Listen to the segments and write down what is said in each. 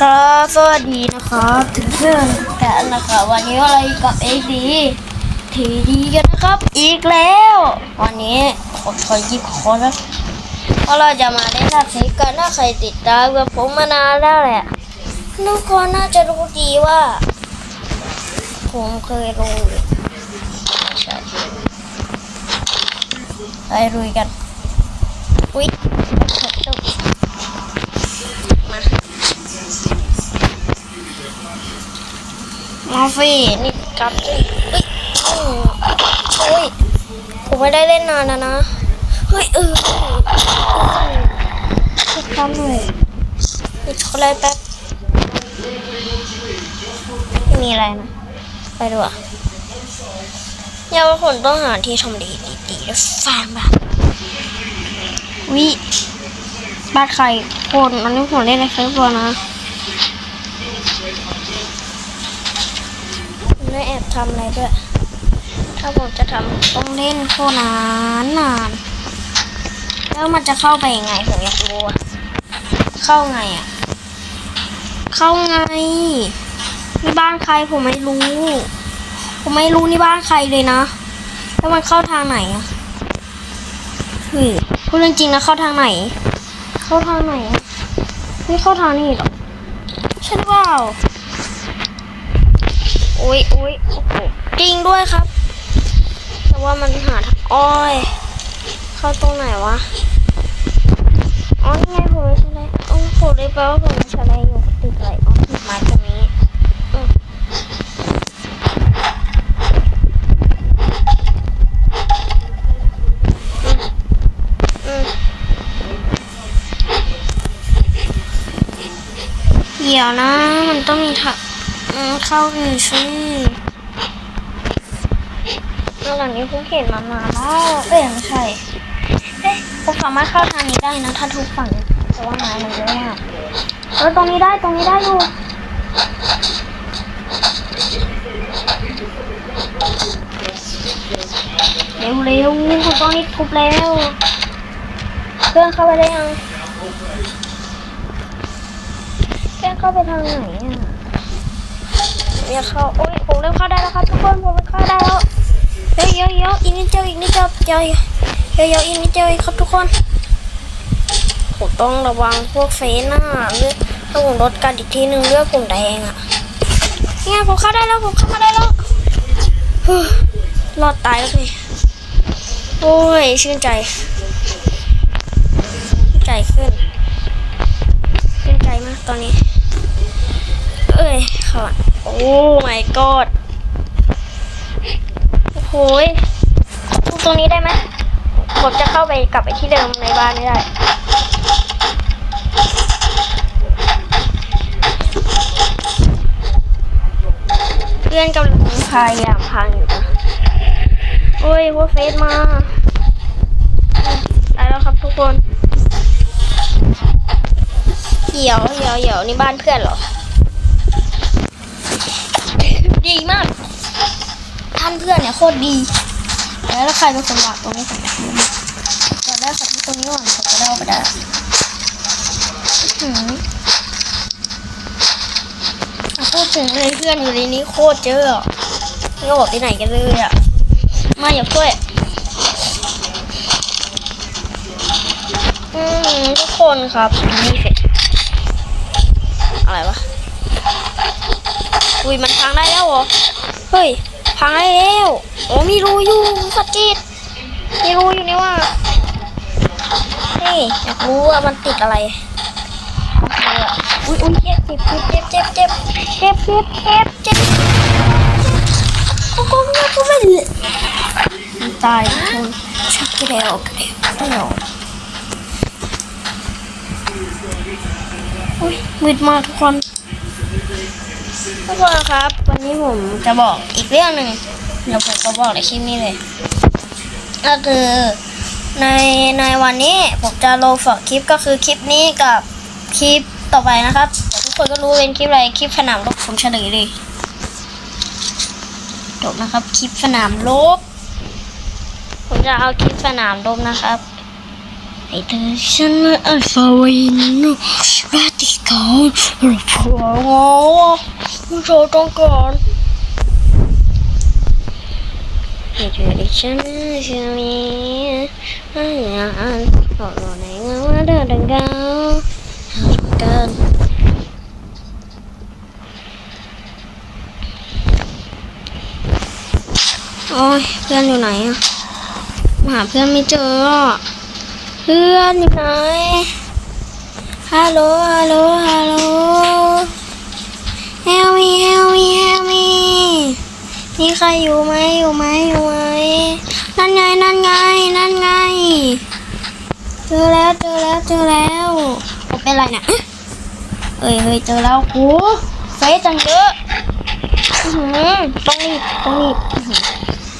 ครับสวัสดีนะครับถึงเพื่อนกันนะครับวันนี้อะไรกับเอ็กดีทีดีกันนะครับ อีกแล้ว วันนี้ขอถอยยิบขอนะเพราะเราจะมาเล่นแบบนี้กันถ้าใครติดตามกับผมมานานแล้วแหละทุกคนน่าจะรู้ดีว่า ผมเคยลงอยู่ไม่ใช่ไปรุยกัน อุ๊ย มาฟรีนี่กลับเลยเฮ้ยโอ้ยผมไม่ได้เล่นนานนะนะ เฮ้ยเออปิดคอมเลยปิดคอมเลยแป๊บไม่มีอะไรนะ ไปดูอะเยาวชนต้องหาที่ทำดีดีๆแล้วฟังแบบวิบ้านใครคนอันนี้ผมเล่นในเฟซบุ๊กนะ ไม่แอบทำอะไรด้วย ถ้าผมจะทำต้องเล่นโคนานนาน แล้วมันจะเข้าไปยังไงผมอยากรู้อะเข้าไงอะเข้าไงนี่บ้านใครผมไม่รู้ ผมไม่รู้นี่บ้านใครเลยนะ แล้วมันเข้าทางไหนอะเฮ้ยพูดจริงๆนะเข้าทางไหน เข้าทางไหนอะไม่เข้าทางนี้หรอใช่หรื อุ้ยอุ้ยโอ้โหจริงด้วยครับ แต่ว่ามันหาทางอ้อย เข้าตรงไหนวะ อ๋อนี่ไงผมไม่ใช่เลยโอ้โหเลยแปลว่าผมไม่ใช่เลยอยู่ติดอะไรอ๋อติดไม้ตรงนี้เดี๋ยวนะ มันต้องมีทางอืม เข้าอยู่สิแล้วหลังนี้ผมเห็นมานาแล้วเอ้ยไม่ใช่เอ๊ะผมสามารถเข้าทางนี้ได้นะถ้าทุกฝั่งแต่ว่าไม้มันเยอะมากเออตรงนี้ได้ตรงนี้ได้อยู่เร็วเร็วคุณต้องรีบทุบแล้วเครื่องเข้าไปได้ยังเครื่องเข้าไปทางไหนอะ อยากเข้าโอ้ยผมเริ่มเข้าได้แล้วครับทุกคนผมเริ่มเข้าได้แล้วเฮ้ยเยอะเยอะอีกนิดเดียวอีกนิดเดียวเยอะเยอะเยอะอีกนิดเดียวเองครับทุกคนผมต้องระวังพวกเฟซน่ะเลือดถ้าผมลดกันอีกทีหนึ่งเลือดผมแดงอะเนี่ยผมเข้าได้แล้วผมเข้ามาได้แล้วฮู้รอดตายแล้วนี่โอ้ยชื่นใจชื่นใจขึ้นชื่นใจมากตอนนี้ เอ้ยค่ะโอ้ my god โอ้โหยทุกตรงนี้ได้ไหมผมจะเข้าไปกลับไปที่เดิมในบ้านไม่ได้ เพื่อนกำลังพยายามพังอยู่นะโอ้ยหัวเฟสมาได้แล้วครับทุกคนเหี่ยวเหี่ยวเหี่ยวนี่บ้านเพื่อนเหรอ ดีมาก ท่านเพื่อนเนี่ยโคตรดี แล้วใครเป็นคนวางตรงนี้ผมอยากรู้ก่อนได้ขัดที่ตรงนี้ก่อนผมจะได้เอาไปได้าพูดถึงเลยเพื่อนอยู่ในนี้โคตรเยอะอไม่ออกไปไหนกันเลยอะ มาอย่าช่วยอืมทุกคนครับนี่เสร็จอะไรวะ พังได้แล้วเหรอ เฮ้ย พังได้แล้ว โอ้มีรูอยู่สกิดมีรูอยู่นี่ว่าเฮ้ยอยากรู้ว่ามันติดอะไรอุ้ยอุ้ยเจ็บเจ็บเจ็บเจ็บเจ็บเจ็บเจ็บเจ็บเจ็บโอ้โหเนี่กูไม่ตายคนชักกระเดวกระเดวกระเดวอุ้ยมืดมากทุกคน ทุกคนครับ วันนี้ผมจะบอกอีกเรื่องหนึ่งเดี๋ยวผมก็บอกในคลิปนี้เลย ก็คือในในวันนี้ผมจะลงฝากคลิปก็คือคลิปนี้กับคลิปต่อไปนะครับทุกคนก็รู้เป็นคลิปอะไรคลิปสนามรบผมเฉลยเลยจบนะครับคลิปสนามรบผมจะเอาคลิปสนามรบนะครับไอ้เธอฉันอัลฟาวินรา ติกการพลังงาผู้ชายต้องการเหตุการณ์ฉันจะมีอะไรอันขอรอในเงาเดินดังเกาเกินโอ้ยเพื่อนอยู่ไหนอะหาเพื่อนไม่เจอ เพื่อนอยู่ไหน ฮัลโหล ฮัลโหล ฮัลโหล help me help me help me มีใครอยู่ไหมอยู่ไหมอยู่ไหมนั่นไง นั่นไง นั่นไง เจอแล้ว เจอแล้ว เจอแล้วผมเป็นไรเนี่ยเอ้ยเฮ้ย เจอแล้วโหเฟซจังเยอะอื้อหือต้องรีบต้องรีบอื้อหือ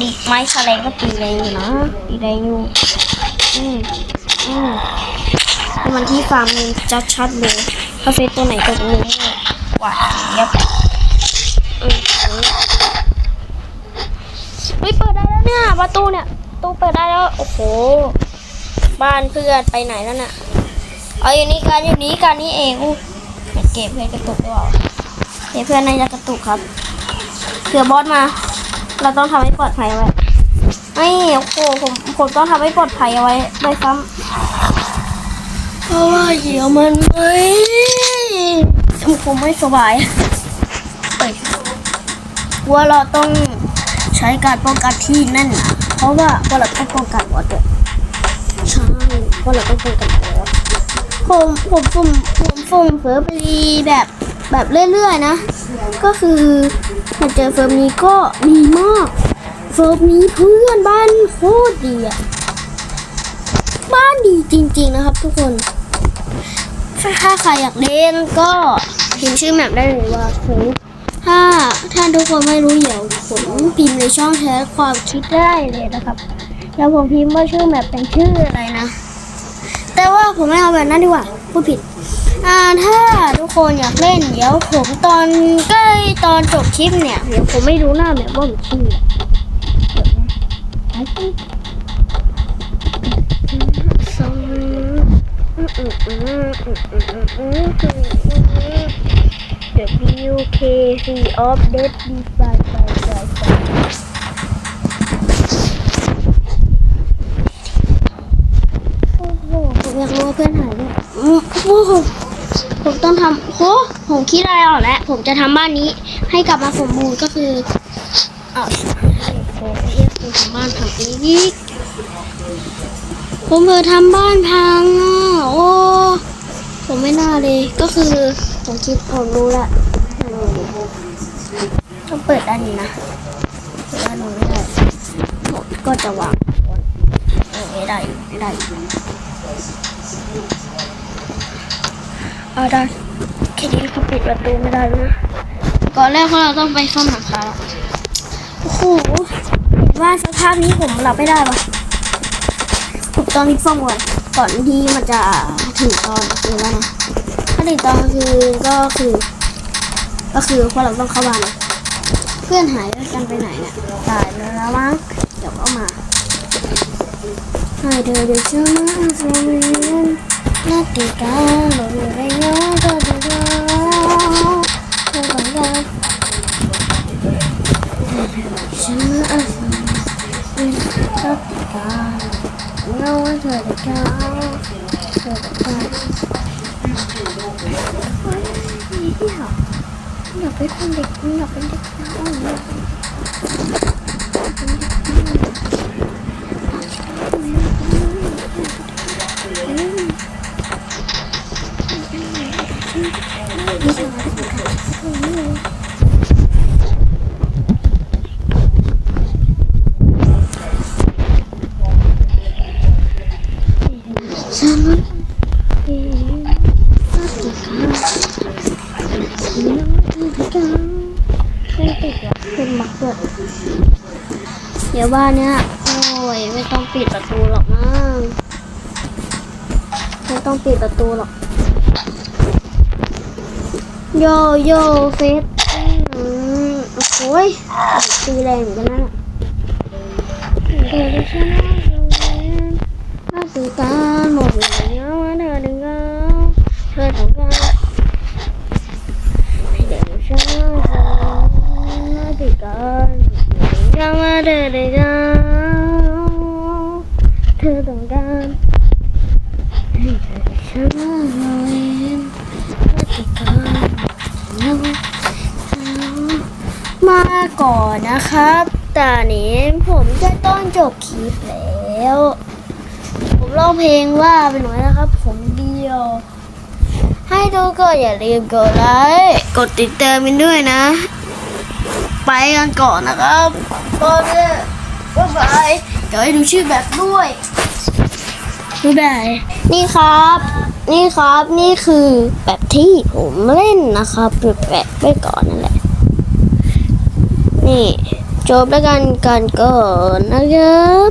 ดีไม้แฉลงก็ตีแรงอยู่นะตีแรงอยู่ อืมอืม มันที่ฟาร์มมันชัดเลยถ้าเฟซตัวไหนตัวนี้หวานเยียบอืมเฮ้ยเปิดได้แล้วเนี่ยประตูเนี่ยประตูเปิดได้แล้ว โอ้โห บ้านเพื่อนไปไหนแล้วน่ะเอาอยู่นี่กันอยู่นี่กันนี่เองอู้เก็บเพื่อนกระตุกหรือเปล่าเก็บเพื่อนในจะกระตุกครับเผื่อบอสมา เราต้องทำให้ปลอดภัยไว้ไม่โอ้โหผมผมต้องทำให้ปลอดภัยเอาไว้โดยซ้ำ เพราะว่าเดี๋ยวมันไม่ผมไม่สบายเอ้ยว่าเราต้องใช้การป้องกันที่แน่นนาเพราะว่าว่าเราต้องป้องกันวอดด้วยใช่ว่าเราต้องป้องกันวอผมผมฟุ่มผมฟุ่มเฟิร์ฟรีแบบแบบเรื่อยๆนะ ก็คือมาเจอเฟิร์มนี้ก็ดีมาก เฟิร์มนี้เพื่อนบ้านโคตรดีอะ บ้านดีจริง ๆ นะครับทุกคน ถ้าใครอยากเล่นก็พิมพ์ชื่อแมปได้เลยว่าคูถ้าถ้าทุกคนไม่รู้เดี๋ยวผมพิมพ์ในช่องแชทความคิดได้เลยนะครับ แล้วผมพิมพ์ว่าชื่อแมปเป็นชื่ออะไรนะ แต่ว่าผมไม่เอาแบบนั้นดีกว่าพูดผิด อ่าถ้าทุกคนอยากเล่นเดี๋ยวผมตอนใกล้ตอนจบคลิปเนี่ยเดี๋ยวผมไม่รู้หน้าแบบว่ามันชื่อ WKC of Death Defy by by by โอ้โหผมอยากรู้ว่าเพื่อนหายไหนอืมโอ้โหผมต้องทำโหผมคิดอะไรออกแล้ว ผมจะทำบ้านนี้ให้กลับมาสมบูรณ์ก็คืออ้าวผมเรียกคุณทำบ้านพังอีก ผมเผลอทำบ้านพังอะโอ้ผมไม่น่าเลย ก็คือผมคิดผมรู้ละต้องเปิดด้านนี้นะเปิดด้านนู้นไม่ได้ผมก็จะวางเออไม่ได้ไม่ได้เอาได้แค่นี้เขาปิดประตูไม่ได้แล้วนะก่อนแรกเราต้องไปซ่อมหลังคาแล้วโอ้โหว่าสภาพนี้ผมหลับไม่ได้ปะ ผมต้องรีบซ่อมก่อนก่อนที่มันจะถึงตอนคืนแล้วนะถ้าถึงตอนคืนก็คือ ก็คือพวกเราต้องเข้าบ้านเพื่อนหายกันไปไหนเนี่ยตายแล้วมั้งเดี๋ยวก็มาให้เธอเดี๋ยวฉันมาสวีนนาติกาหลงอยู่ในงาก็จะรอเธอต้องกาฉันมาสวีนนาติกา เงาเธอจะก้าวเอาเฮ้ยนี่ที่เหรอยากเป็นเด็กอยากเป็นเด็กน้อยอยากเป็นฉั เดี๋ยวบ้านเนี้ยโอ้ยไม่ต้องปิดประตูหรอกมั้งไม่ต้องปิดประตูหรอก โยโย่เฟสโอ้ยตีแรงเหมือนกันนะเธอจะชนะน่าตื่นตาหมดเลยเนาะเธอดึงเอาเธอต้องการ กันยังมาเดินด้วยกันเธอต้องการให้ฉันมองเห็นว่าจะก่อนแล้วมาก่อนนะครับแต่นี้ผมจะต้องจบคลิปแล้ว ผมร้องเพลงว่าไปหน่อยนะครับ ผมเดียว ให้ดูก็อย่าลืมกดไลค์กดติดตามกันด้วยนะ ไปกันก่อนนะครับตอนนี้บ๊ายบายเดี๋ยวให้ดูชื่อแบบด้วยบ๊ายบายนี่ครับ นี่ครับนี่คือแบบที่ผมเล่นนะครับแบบแบบไปก่อนนั่นแหละนี่จบแล้วกันกันก่อนนะครับ